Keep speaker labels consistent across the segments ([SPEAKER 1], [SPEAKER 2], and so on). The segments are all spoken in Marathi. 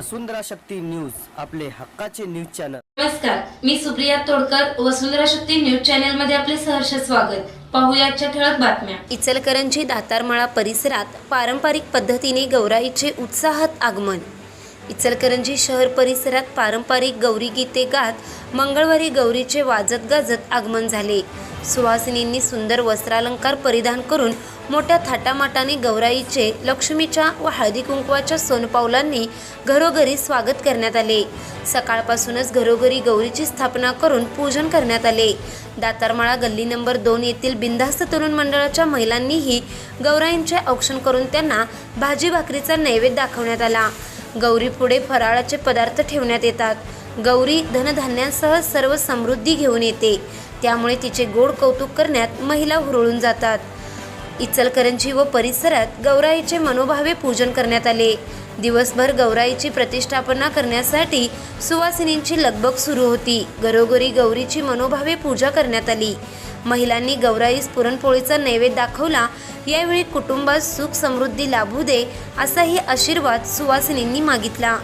[SPEAKER 1] वसुंधरा शक्ती न्यूज आपले हक्काचे न्यूज चॅनल.
[SPEAKER 2] नमस्कार मी सुप्रिया तोडकर वसुंधरा शक्ती न्यूज चॅनलमध्ये आपले सहर्ष स्वागत. पाहूया आजच्या ठळक बातम्या.
[SPEAKER 3] इचलकरंजी दातारमाळा परिसरात पारंपरिक पद्धतीने गौराईचे उत्साहात आगमन. इचलकरंजी शहर परिसरात पारंपरिक गौरी गीते गात मंगळवारी गौरीचे वाजत गाजत आगमन झाले. सुहासिनींनी सुंदर वस्त्रालंकार परिधान करून मोठ्या थाटामाटाने गौराईचे लक्ष्मीच्या व हळदी कुंकवाच्या सोनपावलांनी घरोघरी स्वागत करण्यात आले. सकाळपासूनच घरोघरी गौरीची स्थापना करून पूजन करण्यात आले. दातारमाळा गल्ली नंबर दोन येथील बिंदास्त तरुण मंडळाच्या महिलांनीही गौराईंचे औक्षण करून त्यांना भाजी भाकरीचा नैवेद्य दाखवण्यात आला. गौरी पुढे फराळाचे पदार्थ ठेवण्यात येतात. गौरी धनधान्यांसह सर्व समृद्धी घेऊन येते. त्यामुळे तिचे गोड कौतुक करण्यात महिला हुरळून जातात. इचलकरंजी व परिसरात गौराईचे मनोभावे पूजन करण्यात आले. दिवसभर गौराईची प्रतिष्ठापना करण्यासाठी सुवासिनींची लगबग सुरू होती. घरोघरी गौरीची मनोभावे पूजा करण्यात आली. महिलांनी गौराईस पुरणपोळीचा नैवेद्य दाखवला यावेळी कुटुंबात सुख समृद्धी लाभू दे असाही आशीर्वाद सुवासिनींनी मागितला.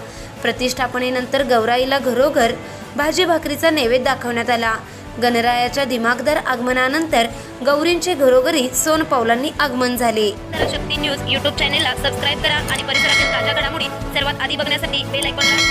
[SPEAKER 3] प्रतिष्ठापनेनंतर गौराईला घरोघर भाजी भाकरीचा नैवेद्य दाखवण्यात आला. गणरायाच्या दिमागदार आगमनानंतर गौरींचे घरोघरी सोन पावलांनी आगमन झाले.
[SPEAKER 4] शक्ती न्यूज यूट्यूब चॅनेलला सबस्क्राईब करा आणि परिसरातील ताज्या घडामोडी सर्वात आधी बघण्यासाठी बेल ऐकून